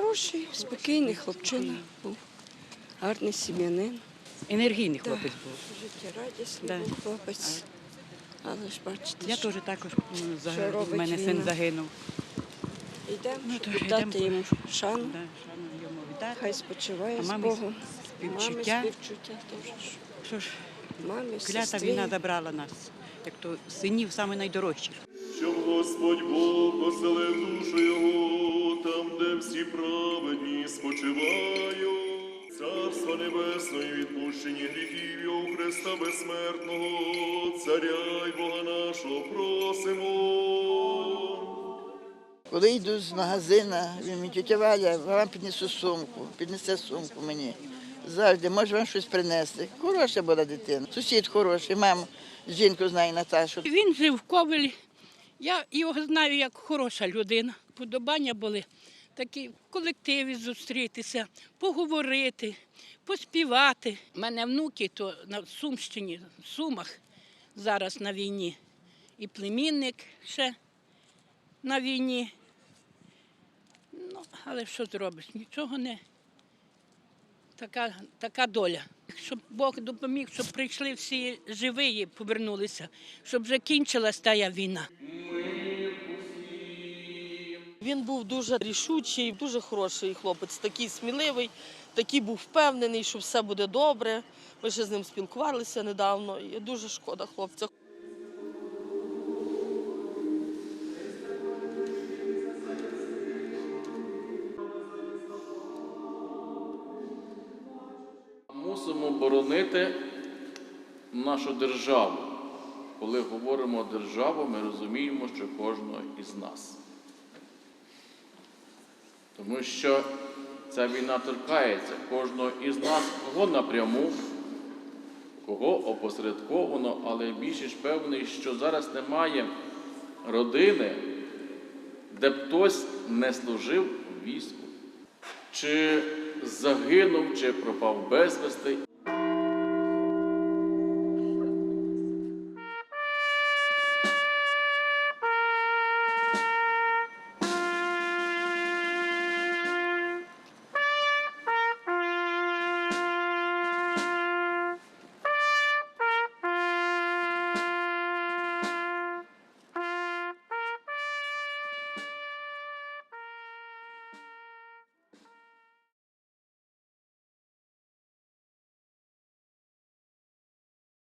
Хороший, спокійний хлопчина був, гарний сім'янин. Енергійний Да. хлопець був. Життєрадісний Да. був хлопець. Але ж бачите, Я що теж також що загинув. У мене син війна? загинув. йдемо, Ну, щоб віддати йдемо. йому шану. Да, шану йому віддати. Хай спочиває А з мамі Богом. співчуття. Мамі співчуття теж. Що ж, Мамі, клята сестрі. війна забрала нас, як то синів саме найдорожчих. Щоб Господь Царства Небесного і відпущені гріхів його Христа безсмертного, Царя й Бога нашого просимо. Коли йду з магазина, він мені тетя Валя, вам піднесу сумку, піднесе сумку мені. Завжди, може вам щось принести. Хороша була дитина. Сусід хороший, мама, жінку знає Наташу. Він жив в Ковелі. Я його знаю як хороша людина. Подобання були такі в колективі зустрітися, поговорити, поспівати. У мене внуки то на Сумщині, в Сумах зараз на війні. І племінник ще на війні. Ну, але що зробиш? Нічого не. Така, така доля. Щоб Бог допоміг, щоб прийшли всі живі, повернулися, щоб вже кінчилась тая війна. Він був дуже рішучий, дуже хороший хлопець, такий сміливий, такий був впевнений, що все буде добре. Ми ще з ним спілкувалися недавно. І дуже шкода хлопця. Мусимо боронити нашу державу. Коли говоримо державу, ми розуміємо, що кожного із нас. Тому що ця війна торкається кожного із нас, кого напряму, кого опосередковано, але більш ніж певний, що зараз немає родини, де б хтось не служив війську. Чи загинув, чи пропав безвісти,